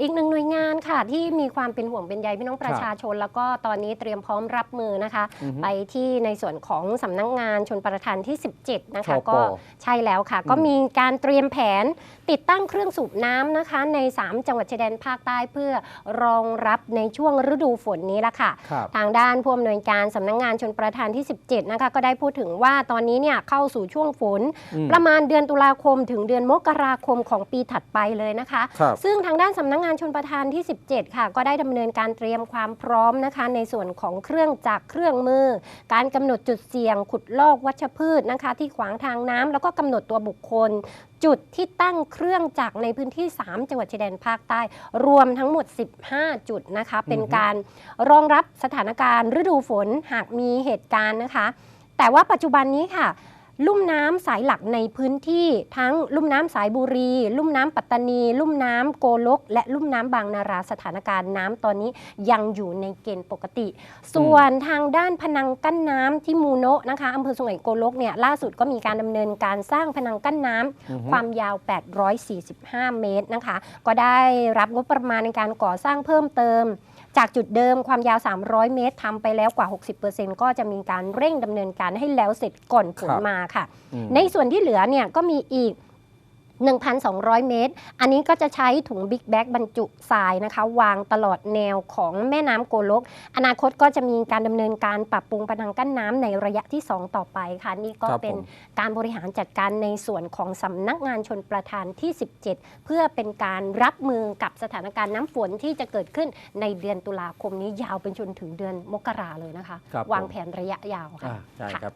อีกหนึ่งหน่วยงานค่ะ ที่มีความเป็นห่วงเป็นใยพี่น้องประชาชน แล้วก็ตอนนี้เตรียมพร้อมรับมือนะคะอือฮึไปที่ในส่วนของสำนักงานชนประทานที่ 17 นะคะชปก็ใช่แล้วค่ะ ก็มีการเตรียมแผนติดตั้งเครื่องสูบน้ำนะคะ ใน 3 จังหวัดชายแดนภาคใต้เพื่อรองรับในช่วงฤดูฝนนี้ละค่ะครับทางด้านผู้อำนวยการสำนักงานชนประทานที่ 17 นะคะ ก็ได้พูดถึงว่าตอนนี้เนี่ยเข้าสู่ช่วงฝนอืมประมาณเดือนตุลาคม ถึงเดือนมกราคมของปีถัดไปเลยนะคะครับซึ่งทางด้านสำนักงานชนประทานที่ 17 ค่ะ ก็ได้ดำเนินการเตรียมความพร้อมนะคะ ในส่วนของเครื่องจักรเครื่องมือ การกำหนดจุดเสี่ยง ขุดลอกวัชพืชนะคะ ที่ขวางทางน้ำแล้วก็กำหนดตัวบุคคล จุดที่ตั้งเครื่องจักรในพื้นที่ 3 จังหวัดชายแดนภาคใต้ รวมทั้งหมด 15 จุดนะคะ เป็นการรองรับสถานการณ์ฤดูฝนหากมีเหตุการณ์นะคะ แต่ว่าปัจจุบันนี้ค่ะ ลุ่มน้ำสายหลักในพื้นที่ทั้งลุ่มน้ำสายบุรี ลุ่มน้ำปัตตานี ลุ่มน้ำโกลก และลุ่มน้ำบางนาราสถานการณ์น้ำตอนนี้ยังอยู่ในเกณฑ์ปกติ ส่วนทางด้านพนังกั้นน้ำที่มูโนะนะคะอำเภอสุไหงโกลกเนี่ยล่าสุดก็มีการดำเนินการสร้างพนังกั้นน้ำอือฮึความยาว 845 เมตรนะคะ ก็ได้รับงบประมาณในการก่อสร้างเพิ่มเติม จากจุดเดิมความยาว 300 เมตรทำไปแล้วกว่า 60%ก็จะมีการเร่งดำเนินการให้แล้วเสร็จก่อนฝนครับมาค่ะอืมในส่วนที่เหลือเนี่ยก็มีอีก 1,200 เมตร อันนี้ก็จะใช้ถุงบิ๊กแบ็กบรรจุทรายนะคะ วางตลอดแนวของแม่น้ำโกลก อนาคตก็จะมีการดำเนินการปรับปรุงพนังกั้นน้ำในระยะที่ 2 ต่อไปค่ะ นี่ก็ครับเป็นผม การบริหารจัดการในส่วนของสำนักงานชนประทานที่ 17 เพื่อเป็นการรับมือกับสถานการณ์น้ำฝนที่จะเกิดขึ้นในเดือนตุลาคมนี้ยาวเป็นจนถึงเดือนมกราเลยนะคะ ครับวางผมแผนระยะยาวค่ะ อ่าใช่ค่ะ ครับ